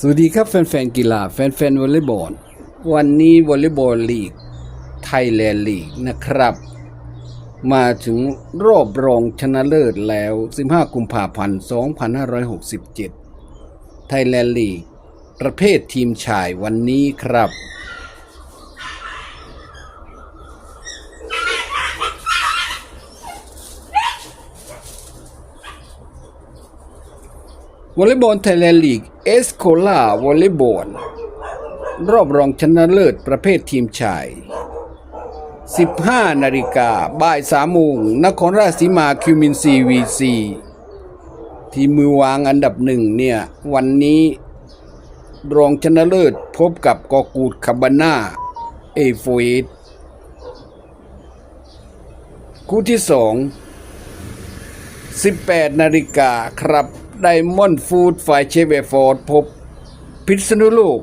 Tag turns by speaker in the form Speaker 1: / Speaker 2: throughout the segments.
Speaker 1: สวัสดีครับแฟนๆกีฬาแฟนๆวอลเลย์บอลวันนี้วอลเลย์บอลลีกไทยแลนด์ลีกนะครับ มาถึงรอบรองชนะเลิศแล้ว 15 กุมภาพันธ์ 2567 ไทยแลนด์ลีกประเภททีมชายวันนี้ครับ วอลเลย์บอลไทยแลนด์ลีกเอสโคลาวอลเลย์บอลรอบรองชนะเลิศประเภททีมชาย 15 นาฬิกาบ่าย3โมงนครราชสีมาคิวมินซีวีซีทีมมือวางอันดับหนึ่งเนี่ย วันนี้รองชนะเลิศพบกับกอกูดคาบาน่าเอโฟเอตคู่ที่สอง 18 นาฬิกาครับ ไดมอนด์ฟูดฝ่ายเชเวฟอร์ดพบพิษณุโลก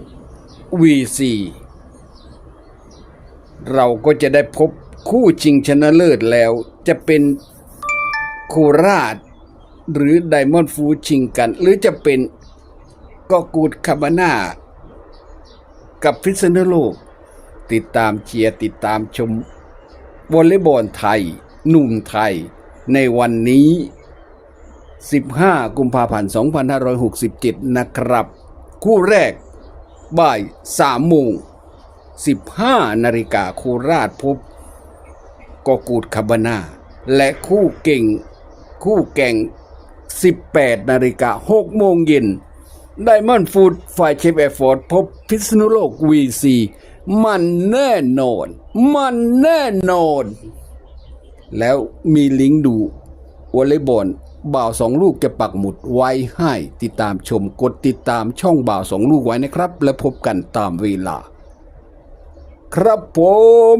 Speaker 1: V4 เราก็จะได้พบคู่ชิงชนะเลิศแล้วจะเป็นโคราช หรือไดมอนด์ฟูดชิงกัน หรือจะเป็นกอกูดคาบาน่ากับพิษณุโลก ติดตามเชียร์ติดตามชมวอลเลย์บอลไทย หนุ่มไทยในวันนี้ 15 กุมภาพันธ์ 2567 นะครับ คู่แรก บ่าย3โมง15 นาฬิกาโคราชพบกอกูดคาบานา และคู่เก่งคู่แก่ง 18 นาฬิกา6โมงเย็นไดมอนด์ฟูดฝ่ายเชฟแอร์ฟอร์ดพบพิษณุโลก VC มันแน่นอน มันแน่นอน แล้วมีลิงก์ดูวอลเลย์บอล บ่าวสองลูกจะปักหมุดไว้ให้ติดตามชมกดติดตามช่องบ่าวสองลูกไว้นะครับ และพบกันตามเวลา ครับผม